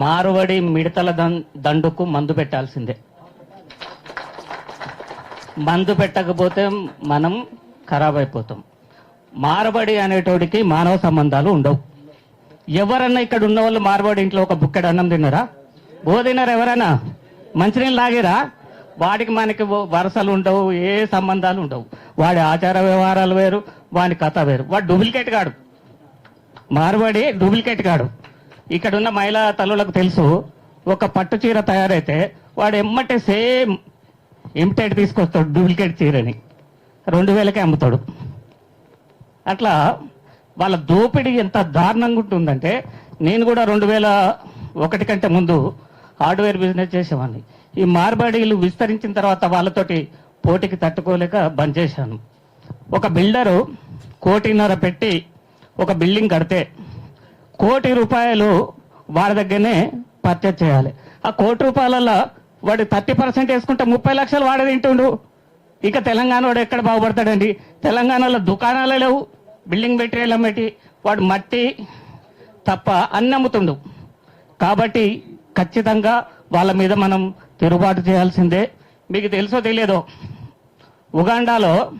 మారువడి మిడతల దం- దండుకు మందు పెట్టాల్సిందే. మందు పెట్టకపోతే మనం ఖరాబ్ అయిపోతాం. మారబడి అనేటోడికి మానవ సంబంధాలు ఉండవు. ఎవరన్నా ఇక్కడ ఉన్న వాళ్ళు మారబడి ఇంట్లో ఒక బుక్కెడు అన్నం తిన్నారా? బో తిన్నారా ఎవరైనా మంచినీళ్ళు లాగేరా వాడికి మనకి వరసలు ఉండవు ఏ సంబంధాలు ఉండవు. వాడి ఆచార వ్యవహారాలు వేరు వాడి కథ వేరు. వాడు డూప్లికేట్ కాడు మార్బడి డూప్లికేట్ కాడు ఇక్కడ ఉన్న మహిళా తల్లులకు తెలుసు ఒక పట్టు చీర తయారైతే వాడు ఎమ్మటే సేమ్ ఇమిటేట్ తీసుకొస్తాడు డూప్లికేట్ చీరని. రెండు వేలకే అమ్ముతాడు. అట్లా వాళ్ళ దోపిడీ ఎంత దారుణంగా ఉంటుందంటే నేను కూడా రెండు వేల ఒకటి కంటే ముందు హార్డ్వేర్ బిజినెస్ చేసేవాడిని. ఈ మార్బడీలు విస్తరించిన తర్వాత వాళ్ళతోటి పోటీకి తట్టుకోలేక బంద్ చేశాను. ఒక బిల్డరు కోటిన్నర పెట్టి ఒక బిల్డింగ్ కడితే కోటి రూపాయలు వాడి దగ్గరనే పర్చేజ్ చేయాలి. ఆ కోటి రూపాయలలో వాడు థర్టీ పర్సెంట్ వేసుకుంటే ముప్పై లక్షలు వాడే తింటుండు. ఇక తెలంగాణ వాడు ఎక్కడ బాగుపడతాడండి? తెలంగాణలో దుకాణాలే లేవు బిల్డింగ్ మెటీరియల్ అమ్మేటి. వాడు మట్టి తప్ప అన్ని అమ్ముతుండు. కాబట్టి ఖచ్చితంగా వాళ్ళ మీద మనం తిరుగుబాటు చేయాల్సిందే. మీకు తెలుసో తెలియదో ఉగాండాలో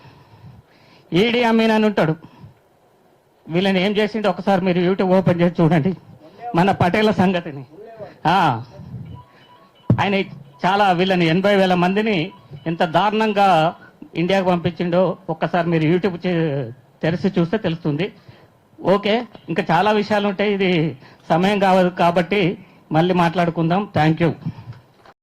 ఈడీ అమీన్ అని ఉంటాడు. వీళ్ళని ఏం చేసిండో? ఒకసారి మీరు యూట్యూబ్ ఓపెన్ చేసి చూడండి. మన పటేల సంగతిని. ఆయన చాలా వీళ్ళని ఎనభై వేల మందిని ఎంత దారుణంగా ఇండియాకు పంపించిండో ఒక్కసారి మీరు యూట్యూబ్ చే- తెరిచి చూస్తే తెలుస్తుంది. ఓకే ఇంకా చాలా విషయాలు ఉంటాయి. ఇది సమయం కావదు కాబట్టి మళ్ళీ మాట్లాడుకుందాం. Thank you.